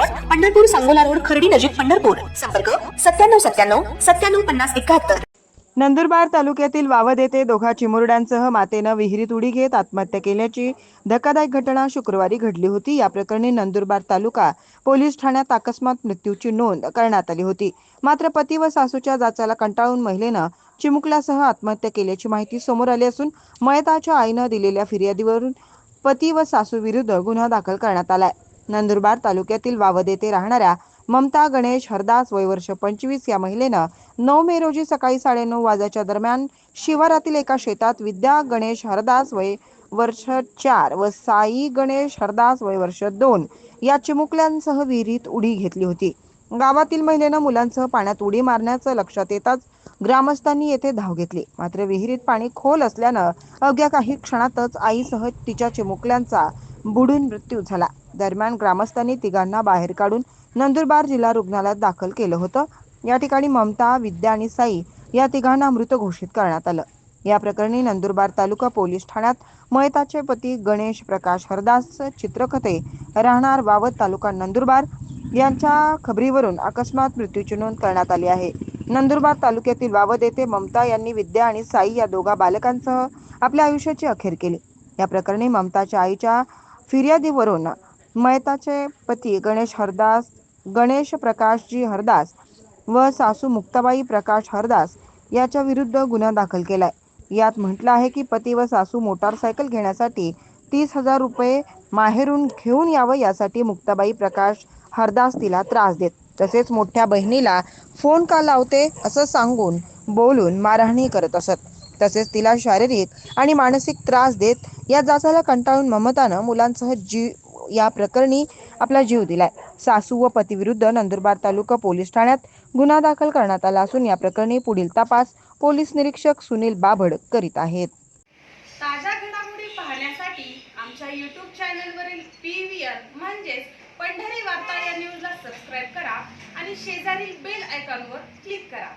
Pandharpur Sangola road Khardi नजीक पंढरपूर. संपर्क सत्त्याण्णव सत्त्याण्णव सत्त्याण्णव पन्नास एकाहत्तर. नंदुरबार तालुक्यातील वावद येथे दोघा चिमुरड्यांसह मातेनं विहिरीत उडी घेत आत्महत्या केल्याची धक्कादायक घटना शुक्रवारी घडली होती. या प्रकरणी नंदुरबार तालुका पोलीस ठाण्यात अकस्मात मृत्यूची नोंद करण्यात आली होती. मात्र पती व सासूच्या जाचाला कंटाळून महिलेनं चिमुकल्यासह आत्महत्या केल्याची माहिती समोर आली असून मयताच्या आईनं दिलेल्या फिर्यादीवरून पती व सासू विरुद्ध गुन्हा दाखल करण्यात आलाय. नंदुरबार तालुक्यातील वावद येथे राहणाऱ्या ममता गणेश हरदास वय वर्ष पंचवीस या महिलेनं नऊ मे रोजी सकाळी साडेनऊ वाजाच्या दरम्यान शिवारातील एका शेतात विद्या गणेश हरदास वय वर्ष चार व साई गणेश हरदास वय वर्ष दोन या चिमुकल्यांसह विहिरीत उडी घेतली होती. गावातील महिलेनं मुलांसह पाण्यात उडी मारण्याचं लक्षात येताच ग्रामस्थांनी येथे धाव घेतली. मात्र विहिरीत पाणी खोल असल्यानं अवघ्या काही क्षणातच आईसह तिच्या चिमुकल्यांचा बुडून मृत्यू झाला. दरम्यान ग्रामस्थांनी तिघांना बाहेर काढून नंदुरबार जिल्हा रुग्णालयात दाखल केलं होतं. या ठिकाणी ममता विद्या आणि साई या तिघांना मृत घोषित करण्यात आलं. या प्रकरणी नंदुरबार तालुका पोलीस ठाण्यात मयताचे पती गणेश प्रकाश हरदास चित्रकथे राहणार वावत तालुका नंदुरबार यांच्या खबरीवरून अकस्मात मृत्यूची नोंद करण्यात आली आहे. नंदुरबार तालुक्यातील वावद येथे ममता यांनी विद्या आणि साई या दोघा बालकांसह आपल्या आयुष्याची अखेर केली. या प्रकरणी ममताच्या आईच्या फिर्यादीवरून मयताचे पती गणेश हरदास गणेश प्रकाशजी हरदास व सासू मुक्ताबाई प्रकाश हरदास याच्या विरुद्ध गुन्हा दाखल केलाय. यात म्हटलं आहे की पती व सासू मोटारसायकल घेण्यासाठी तीस हजार रुपये माहेरून घेऊन यावं यासाठी मुक्ताबाई प्रकाश हरदास तिला त्रास देत. तसेच मोठ्या बहिणीला फोन का लावते असं सांगून बोलून मारहाणी करत असत. तसेच तिला शारीरिक आणि मानसिक त्रास देत या जाचाला कंटाळून ममतानं मुलांसह जीव या प्रकरणी आपला जीव दिलाय. सासू व पतीविरुद्ध नंदुरबार तालुका पोलीस ठाण्यात गुन्हा दाखल करण्यात आला असून या प्रकरणी पुढील तपास पोलीस निरीक्षक सुनील बाभड करीत आहेत. ताज्या घडामोडी पाहण्यासाठी आमच्या यूट्यूब चॅनलवरील पी व्ही आर म्हणजेच पंढरी वार्ता या न्यूजला सबस्क्राईब करा आणि शेजारील बेल आयकॉनवर क्लिक करा.